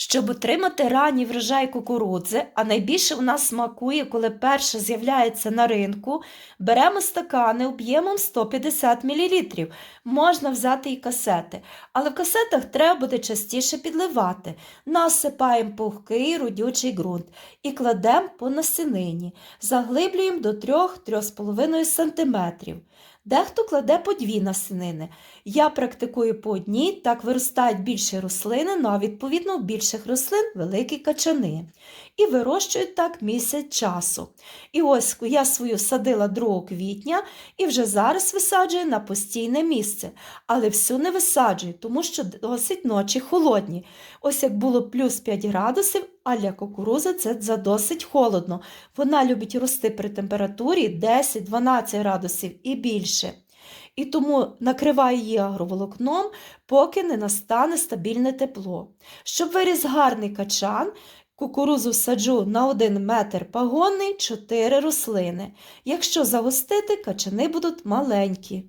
Щоб отримати ранній врожай кукурудзи, а найбільше в нас смакує, коли перша з'являється на ринку, беремо стакани об'ємом 150 мл. Можна взяти і касети, але в касетах треба буде частіше підливати. Насипаємо пухкий родючий ґрунт і кладемо по насінині, заглиблюємо до 3-3,5 см. Дехто кладе по дві насінини. Я практикую по одній, так виростають більші рослини, ну а відповідно у більших рослин великі качани. І вирощують так місяць часу. І ось я свою садила 2 квітня і вже зараз висаджую на постійне місце. Але всю не висаджую, тому що досить ночі холодні. Ось як було плюс 5 градусів, а для кукурузи це досить холодно. Вона любить рости при температурі 10-12 градусів і більше. І тому накриваю її агроволокном, поки не настане стабільне тепло. Щоб виріс гарний качан, кукурузу саджу на 1 метр пагонний 4 рослини. Якщо загустити, качани будуть маленькі.